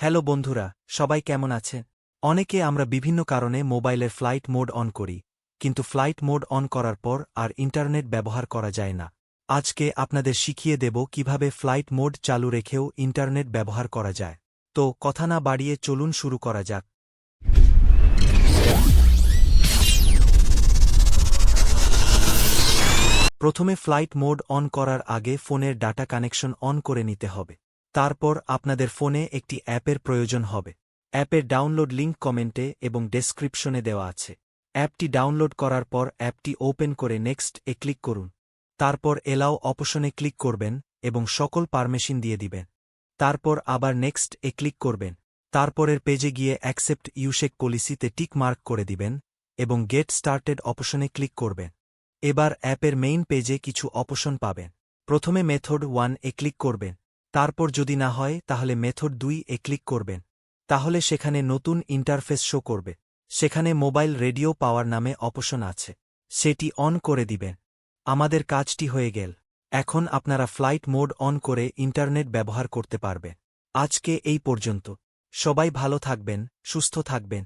Hello বন্ধুরা, সবাই কেমন আছে অনেকে আমরা বিভিন্ন কারণে মোবাইলের ফ্লাইট মোড অন করি, কিন্তু ফ্লাইট মোড অন করার পর আর ইন্টারনেট ব্যবহার করা যায় না। আজকে আপনাদের শিখিয়ে দেব কীভাবে ফ্লাইট মোড চালু রেখেও ইন্টারনেট ব্যবহার করা যায়। তো কথা না বাড়িয়ে চলুন শুরু করা যাক। প্রথমে ফ্লাইট মোড অন করার আগে ফোনের ডাটা কানেকশন অন করে নিতে হবে। তারপর আপনাদের ফোনে একটি অ্যাপের প্রয়োজন হবে। অ্যাপের ডাউনলোড লিঙ্ক কমেন্টে এবং ডেসক্রিপশনে দেওয়া আছে। অ্যাপটি ডাউনলোড করার পর অ্যাপটি ওপেন করে নেক্সট এ ক্লিক করুন। তারপর এলাও অপশনে ক্লিক করবেন এবং সকল পারমিশন দিয়ে দিবেন। তারপর আবার নেক্সট এ ক্লিক করবেন। তারপরের পেজে গিয়ে অ্যাকসেপ্ট ইউশেক পলিসিতে টিক মার্ক করে দিবেন এবং গেট স্টার্টেড অপশনে ক্লিক করবেন। এবার অ্যাপের মেইন পেজে কিছু অপশন পাবেন। প্রথমে মেথড ওয়ান এ ক্লিক করবেন। তারপর যদি না হয়, তাহলে মেথড দুই এ ক্লিক করবেন। তাহলে সেখানে নতুন ইন্টারফেস শো করবে। সেখানে মোবাইল রেডিও পাওয়ার নামে অপশন আছে। সেটি অন করে দিবেন। আমাদের কাজটি হয়ে গেল। এখন আপনারা ফ্লাইট মোড অন করে ইন্টারনেট ব্যবহার করতে পারবে আজকে এই পর্যন্ত। সবাই ভালো থাকবেন, সুস্থ থাকবেন।